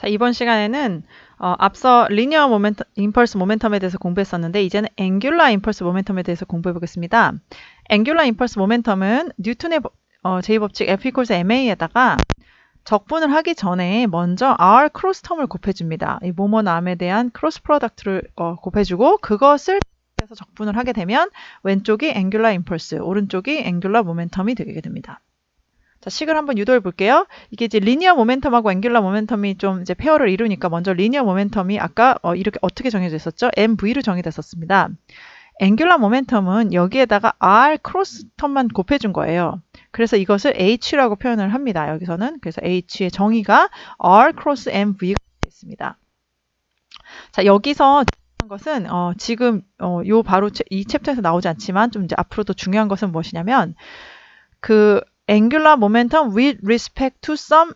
자, 이번 시간에는 어, 앞서 리니어 모멘텀, 임펄스 모멘텀에 대해서 공부했었는데 이제는 앵귤라 임펄스 모멘텀에 대해서 공부해 보겠습니다. 앵귤라 임펄스 모멘텀은 뉴턴의 어, 제2법칙 F equals ma에다가 적분을 하기 전에 먼저 r 크로스 텀을 곱해줍니다. 이 모모 남에 대한 크로스 프로덕트를 어, 곱해주고 그것을 해서 적분을 하게 되면 왼쪽이 앵귤라 임펄스, 오른쪽이 앵귤라 모멘텀이 되게 됩니다. 자, 식을 한번 유도해 볼게요. 이게 이제 리니어 모멘텀하고 앵귤라 모멘텀이 좀 이제 페어를 이루니까 먼저 리니어 모멘텀이 아까 어, 이렇게 어떻게 정해져 있었죠? MV로 정의됐었습니다. 앵귤라 모멘텀은 여기에다가 R 크로스 텀만 곱해준 거예요. 그래서 이것을 H라고 표현을 합니다. 여기서는 그래서 H의 정의가 R 크로스 MV가 있습니다. 자 여기서 중요한 것은 어, 지금 어, 요 바로 이 챕터에서 나오지 않지만 좀 이제 앞으로도 중요한 것은 무엇이냐면 그 angular momentum with respect to some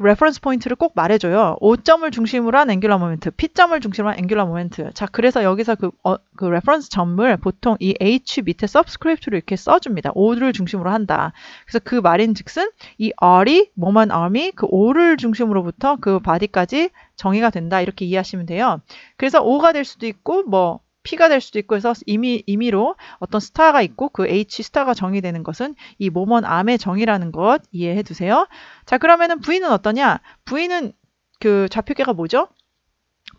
레퍼런스 포인트를 꼭 말해줘요. 5점을 중심으로 한 앵귤러 모멘트, P점을 중심으로 한 앵귤러 모멘트. 자, 그래서 여기서 그, 어, 그 레퍼런스 점을 보통 이 H 밑에 서브스크립트로 이렇게 써줍니다. 5를 중심으로 한다. 그래서 그 말인 즉슨 이 R이 뭐만 R이 그 5를 중심으로부터 그 바디까지 정의가 된다. 이렇게 이해하시면 돼요. 그래서 5가 될 수도 있고 뭐 P가 될 수도 있고 해서 이미, 임의로 어떤 스타가 있고 그 H 스타가 정의되는 것은 이 모먼 암의 정의라는 것 이해해 두세요. 자, 그러면은 V는 어떠냐? V는 그 좌표계가 뭐죠?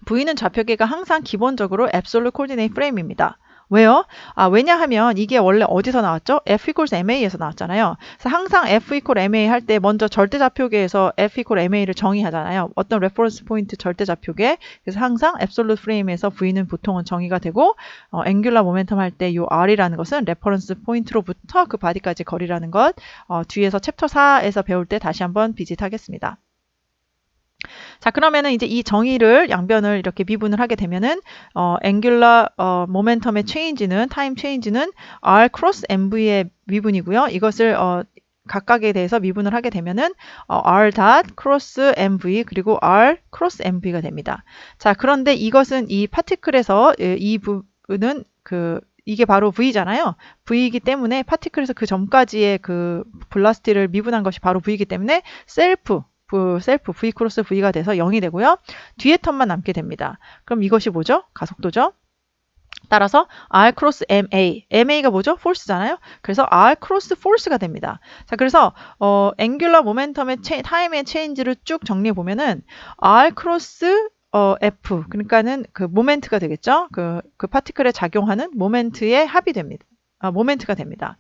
V는 좌표계가 항상 기본적으로 absolute coordinate frame입니다. 왜요? 아, 왜냐하면 이게 원래 어디서 나왔죠? F equals MA에서 나왔잖아요. 그래서 항상 F equal MA 할 때 먼저 절대좌표계에서 F equal MA를 정의하잖아요. 어떤 레퍼런스 포인트 절대좌표계. 그래서 항상 absolute frame에서 V는 보통은 정의가 되고 어, angular momentum 할 때 이 R이라는 것은 레퍼런스 포인트로부터 그 바디까지 거리라는 것 어, 뒤에서 챕터 4에서 배울 때 다시 한번 비짓하겠습니다. 자, 그러면은 이제 이 정의를 양변을 이렇게 미분을 하게 되면은 어, 앵귤러 어, 모멘텀의 체인지는 타임 체인지는 r 크로스 mv의 미분이고요. 이것을 어, 각각에 대해서 미분을 하게 되면은 어, r 닷 크로스 mv 그리고 r 크로스 mv가 됩니다. 자, 그런데 이것은 이 파티클에서 이 부분은 그 이게 바로 V잖아요. V이기 때문에 파티클에서 그 전까지의 그 블라스티를 미분한 것이 바로 V이기 때문에 셀프 V, 셀프 V 크로스 V가 돼서 0이 되고요. 뒤에 텀만 남게 됩니다. 그럼 이것이 뭐죠? 가속도죠. 따라서 R 크로스 MA, MA가 뭐죠? force잖아요. 그래서 R 크로스 force가 됩니다. 자, 그래서 어, angular momentum의 체, 타임의 체인지를 쭉 정리해 보면은 R 크로스 어, F, 그러니까는 그 모멘트가 되겠죠? 그, 그 파티클에 작용하는 모멘트의 합이 됩니다. 아, 모멘트가 됩니다.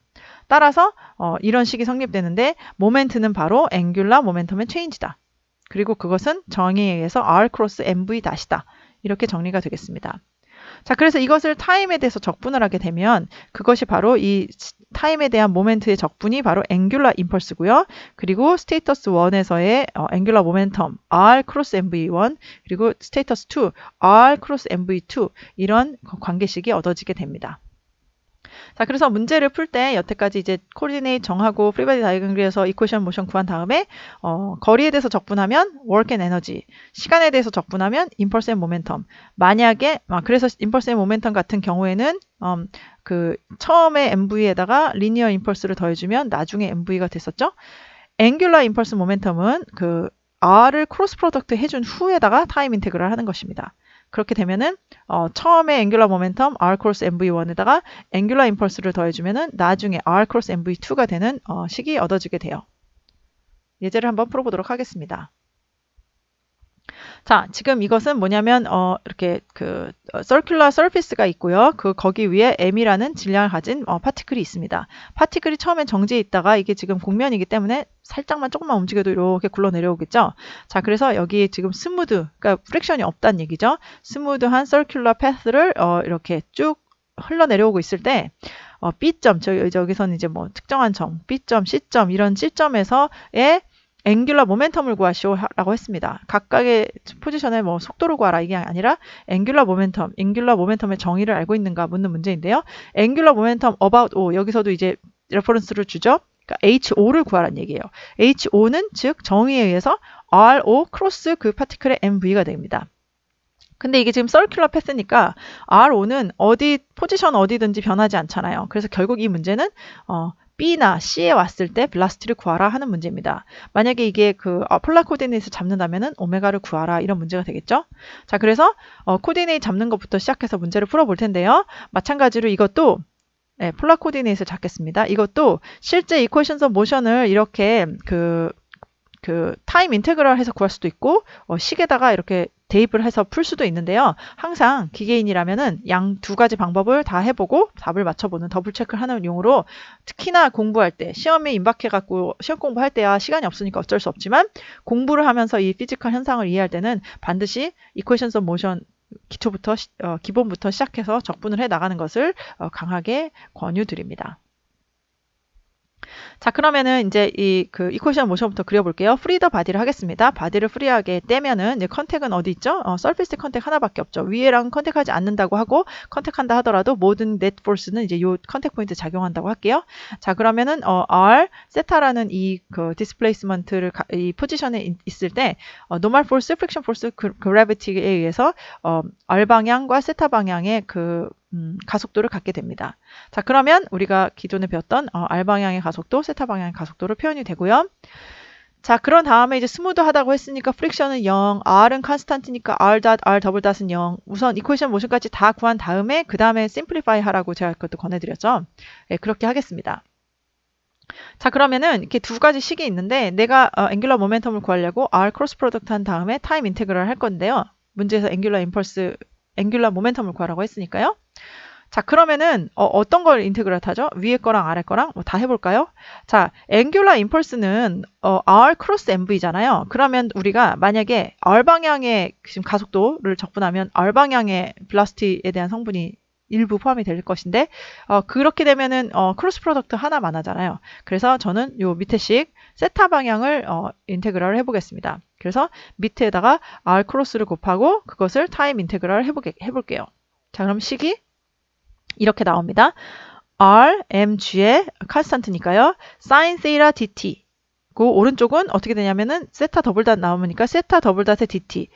따라서 어, 이런 식이 성립되는데 모멘트는 바로 앵귤라 모멘텀의 체인지다. 그리고 그것은 정의에 의해서 R 크로스 MV 다시다. 이렇게 정리가 되겠습니다. 자, 그래서 이것을 타임에 대해서 적분을 하게 되면 그것이 바로 이 타임에 대한 모멘트의 적분이 바로 앵귤라 임펄스고요. 그리고 스테이터스 1에서의 어, 앵귤라 모멘텀 R 크로스 MV1 그리고 스테이터스 2 R 크로스 MV2 이런 관계식이 얻어지게 됩니다. 자, 그래서 문제를 풀 때 여태까지 이제 코디네이트 정하고 프리바디 다이어그램에서 이퀘션 모션 구한 다음에 어, 거리에 대해서 적분하면 work and energy, 시간에 대해서 적분하면 impulse and momentum. 만약에 아, 그래서 impulse and momentum 같은 경우에는 음, 그 처음에 MV에다가 linear impulse를 더해주면 나중에 MV가 됐었죠. angular impulse momentum은 그 R을 크로스 프로덕트 해준 후에다가 타임 인테그럴 하는 것입니다. 그렇게 되면은 어, 처음에 앵귤러 모멘텀 R 크로스 MV1에다가 앵귤러 임펄스를 더해주면은 나중에 R 크로스 MV2가 되는 어, 식이 얻어지게 돼요. 예제를 한번 풀어보도록 하겠습니다. 자, 지금 이것은 뭐냐면 어, 이렇게 그 어, circular surface가 있고요. 그 거기 위에 m이라는 질량을 가진 어, 파티클이 있습니다. 파티클이 처음엔 정지해 있다가 이게 지금 공면이기 때문에 살짝만 조금만 움직여도 이렇게 굴러 내려오겠죠. 자, 그래서 여기 지금 스무드, 그러니까 프렉션이 없다는 얘기죠. 스무드한 circular path를 어, 이렇게 쭉 흘러 내려오고 있을 때 어, B점, 저기, 저기서는 이제 뭐 특정한 점, B점, C점, 이런 C점에서의 앵귤러 모멘텀을 구하시오라고 했습니다. 각각의 포지션의 뭐 속도를 구하라 이게 아니라 앵귤러 모멘텀, 앵귤러 모멘텀의 정의를 알고 있는가 묻는 문제인데요. 앵귤러 모멘텀 about O 여기서도 이제 레퍼런스를 주죠. 그러니까 HO를 구하라는 얘기예요. HO는 즉 정의에 의해서 RO 크로스 그 파티클의 MV가 됩니다. 근데 이게 지금 서큘러 패스니까 R5는 어디 포지션 어디든지 변하지 않잖아요. 그래서 결국 이 문제는 어, B나 C에 왔을 때 velocity를 구하라 하는 문제입니다. 만약에 이게 그 어, 폴라 코디네이트를 잡는다면은 오메가를 구하라 이런 문제가 되겠죠. 자, 그래서 어, 코디네이트 잡는 것부터 시작해서 문제를 풀어볼 텐데요. 마찬가지로 이것도 네, 폴라 코디네이트를 잡겠습니다. 이것도 실제 이퀘션스 모션을 이렇게 그, 그 타임 인테그럴 해서 구할 수도 있고 어, 식에다가 이렇게 대입을 해서 풀 수도 있는데요. 항상 기계인이라면은 양 두 가지 방법을 다 해보고 답을 맞춰보는 더블 체크를 하는 용으로 특히나 공부할 때 시험에 임박해갖고 시험 공부할 때야 시간이 없으니까 어쩔 수 없지만 공부를 하면서 이 피지컬 현상을 이해할 때는 반드시 이퀘션스 오브 모션 기초부터 어, 기본부터 시작해서 적분을 해 나가는 것을 어, 강하게 권유드립니다. 자, 그러면은 이제 이 그 이퀘션 모션부터 그려볼게요. 프리더 바디를 하겠습니다. 바디를 프리하게 떼면은 이제 컨택은 어디 있죠? 어, 서피스 컨택 하나밖에 없죠. 위에랑 컨택하지 않는다고 하고 컨택한다 하더라도 모든 넷 포스는 이제 요 컨택 포인트 작용한다고 할게요. 자, 그러면은 어, R 세타라는 이 그 디스플레이스먼트를 가, 이 포지션에 있을 때 어, 노멀 포스, 프릭션 포스, 그래비티에 의해서 어, R 방향과 세타 방향의 그 음, 가속도를 갖게 됩니다. 자, 그러면 우리가 기존에 배웠던 어, R 방향의 가속도, 세타 방향의 가속도로 표현이 되고요. 자, 그런 다음에 이제 스무드하다고 했으니까 프릭션은 0, R은 컨스탄트니까 R 닷, R 더블 닷은 0. 우선 이퀘션 모션까지 다 구한 다음에 그 다음에 심플리파이 하라고 제가 그것도 권해드렸죠. 네, 그렇게 하겠습니다. 자 그러면은 이렇게 두 가지 식이 있는데 내가 어, 앵귤러 모멘텀을 구하려고 R 크로스 프로덕트 한 다음에 타임 인테그럴 할 건데요. 문제에서 앵귤러 임펄스, 앵귤러 모멘텀을 구하라고 했으니까요. 자, 그러면은 어, 떤걸 인테그레이트 하죠? 위에 거랑 아래 거랑 뭐 다 해볼까요? 자, 앵귤라 임펄스는 어, R 크로스 MV잖아요. 그러면 우리가 만약에 R 방향의 지금 가속도를 적분하면 R 방향의 블라스티에 대한 성분이 일부 포함이 될 것인데 어, 그렇게 되면은 어, 크로스 프로덕트 하나만 하잖아요. 그래서 저는 요 밑에씩 세타 방향을 어, 인테그랄을 해보겠습니다. 그래서 밑에다가 R 크로스를 곱하고 그것을 타임 인테그랄을 해보게, 해볼게요. 자, 그럼 식이 이렇게 나옵니다. R, M, G의 컨스탄트니까요. sin 세이라 dt. 그 오른쪽은 어떻게 되냐면은 세타 더블 닷 나오니까 세타 더블 닷의 dt.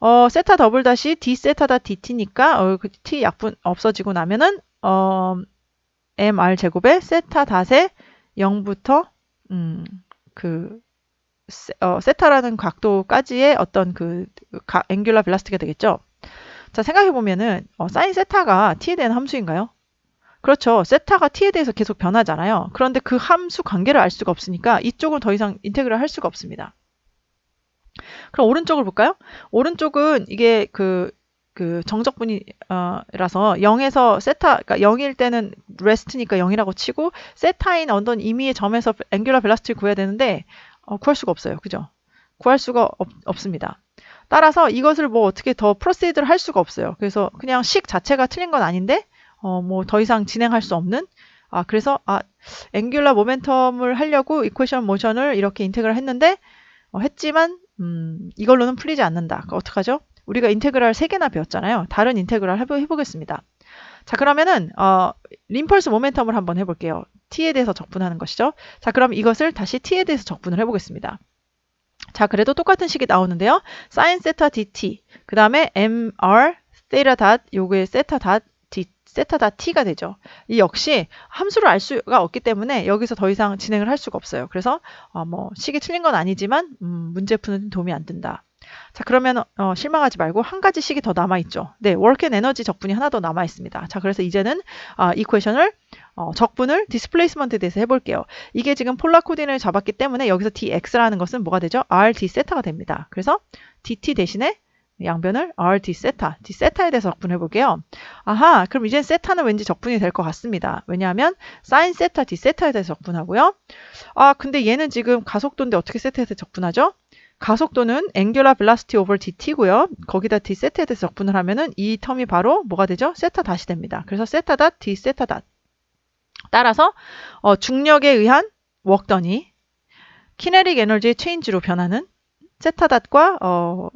어, 세타 더블 닷이 d 세타 닷 dt니까 어, 그 t 약분 없어지고 나면은 어, mr 제곱에 세타 닷의 0부터 음, 그 세, 어, 세타라는 각도까지의 어떤 그 가, 앵귤라 벨라스티가 되겠죠. 자, 생각해보면은, 어, 사인 세타가 t에 대한 함수인가요? 그렇죠. 세타가 t에 대해서 계속 변하잖아요. 그런데 그 함수 관계를 알 수가 없으니까 이쪽은 더 이상 인테그를 할 수가 없습니다. 그럼 오른쪽을 볼까요? 오른쪽은 이게 그, 그 정적분이라서 0에서 세타, 그러니까 0일 때는 레스트니까 0이라고 치고 세타인 어떤 임의의 점에서 앵귤러 벨라스티를 구해야 되는데 어, 구할 수가 없어요. 그죠? 구할 수가 없, 없습니다. 따라서 이것을 뭐 어떻게 더 프로세이드를 할 수가 없어요. 그래서 그냥 식 자체가 틀린 건 아닌데 어, 뭐 더 이상 진행할 수 없는 아 그래서 아 앵귤러 모멘텀을 하려고 이퀘션 모션을 이렇게 인테그럴 했는데 어, 했지만 음, 이걸로는 풀리지 않는다. 어떡하죠? 우리가 인테그랄 3개나 배웠잖아요. 다른 인테그랄 해보, 해보겠습니다. 자 그러면은 어, 림펄스 모멘텀을 한번 해볼게요. t에 대해서 적분하는 것이죠. 자 그럼 이것을 다시 t에 대해서 적분을 해보겠습니다. 자, 그래도 똑같은 식이 나오는데요. sin 세타 dt, 그 다음에 mr 세타 닷, 요게 세타 닷 세타 닷 t가 되죠. 이 역시 함수를 알 수가 없기 때문에 여기서 더 이상 진행을 할 수가 없어요. 그래서 어, 뭐 식이 틀린 건 아니지만 음, 문제 푸는 도움이 안 된다. 자 그러면 어, 실망하지 말고 한 가지 식이 더 남아 있죠. 네, work and energy 적분이 하나 더 남아 있습니다. 자 그래서 이제는 어, 이퀘션을 어, 적분을 디스플레이스먼트에 대해서 해볼게요. 이게 지금 폴라 코딘을 잡았기 때문에 여기서 dx라는 것은 뭐가 되죠? rt 세타가 됩니다. 그래서 dt 대신에 양변을 rt 세타, d 세타에 대해서 적분해 볼게요. 아하, 그럼 이제 세타는 왠지 적분이 될 것 같습니다. 왜냐하면 sin 세타, d 세타에 대해서 적분하고요. 아, 근데 얘는 지금 가속도인데 어떻게 세타에 대해서 적분하죠? 가속도는 angular velocity over dt고요. 거기다 d 세타에 대해서 적분을 하면은 이 텀이 바로 뭐가 되죠? 세타 다시 됩니다. 그래서 세타 닷 d 세타 닷. 따라서 어, 중력에 의한 웍던이 키네릭 에너지의 체인지로 변하는 세타 닷과 어,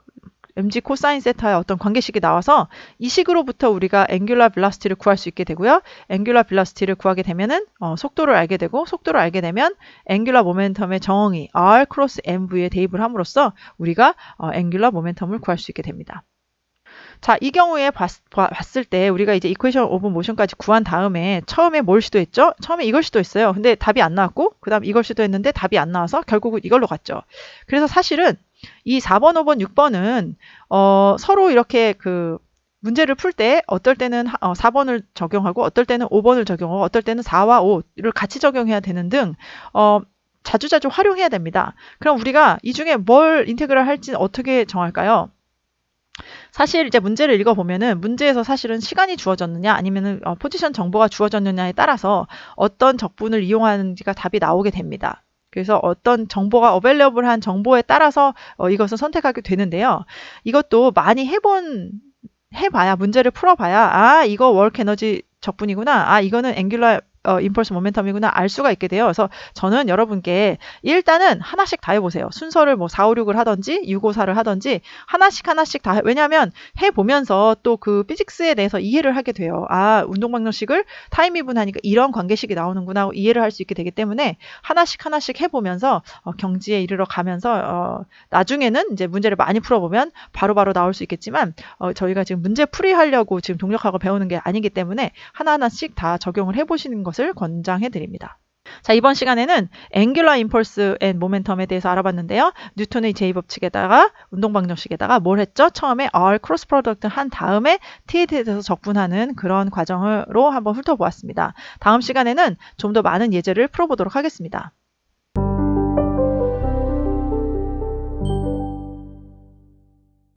mg 코사인 세타의 어떤 관계식이 나와서 이 식으로부터 우리가 앵귤라 빌라스티를 구할 수 있게 되고요. 앵귤라 빌라스티를 구하게 되면은 어, 속도를 알게 되고 속도를 알게 되면 앵귤라 모멘텀의 정응이 r 크로스 mv에 대입을 함으로써 우리가 어, 앵귤라 모멘텀을 구할 수 있게 됩니다. 자, 이 경우에 봤, 봤을 때 우리가 이제 이퀘이션 오브 모션까지 구한 다음에 처음에 뭘 시도했죠? 처음에 이걸 시도했어요. 근데 답이 안 나왔고 그 다음 이걸 시도했는데 답이 안 나와서 결국은 이걸로 갔죠. 그래서 사실은 이 4번, 5번, 6번은 어, 서로 이렇게 그 문제를 풀 때 어떨 때는 하- 어, 4번을 적용하고 어떨 때는 5번을 적용하고 어떨 때는 4와 5를 같이 적용해야 되는 등 어, 자주자주 활용해야 됩니다. 그럼 우리가 이 중에 뭘 인테그랄 할지 어떻게 정할까요? 사실 이제 문제를 읽어보면은 문제에서 사실은 시간이 주어졌느냐 아니면은 어, 포지션 정보가 주어졌느냐에 따라서 어떤 적분을 이용하는지가 답이 나오게 됩니다. 그래서 어떤 정보가 어벨러블한 정보에 따라서 어, 이것을 선택하게 되는데요. 이것도 많이 해본 해봐야 문제를 풀어봐야 아 이거 월크 에너지 적분이구나 아 이거는 앵귤러 어, 임펄스 모멘텀이구나 알 수가 있게 돼요. 그래서 저는 여러분께 일단은 하나씩 다 해보세요. 순서를 뭐 4, 5, 6을 하던지 6, 5, 4를 하던지 하나씩 하나씩 다 해. 왜냐하면 해보면서 또 그 피직스에 대해서 이해를 하게 돼요. 아 운동 방정식을 타임 이분하니까 이런 관계식이 나오는구나 하고 이해를 할 수 있게 되기 때문에 하나씩 하나씩 해보면서 어, 경지에 이르러 가면서 어, 나중에는 이제 문제를 많이 풀어보면 바로바로 나올 수 있겠지만 어, 저희가 지금 문제 풀이하려고 지금 동력학을 배우는 게 아니기 때문에 하나하나씩 다 적용을 해보시는 것을 권장해 드립니다. 자, 이번 시간에는 앵귤러 임펄스 앤 모멘텀에 대해서 알아봤는데요. 뉴턴의 제2법칙에다가 운동 방정식에다가 뭘 했죠? 처음에 R 크로스 프로덕트 한 다음에 T에 대해서 적분하는 그런 과정으로 한번 훑어보았습니다. 다음 시간에는 좀 더 많은 예제를 풀어보도록 하겠습니다.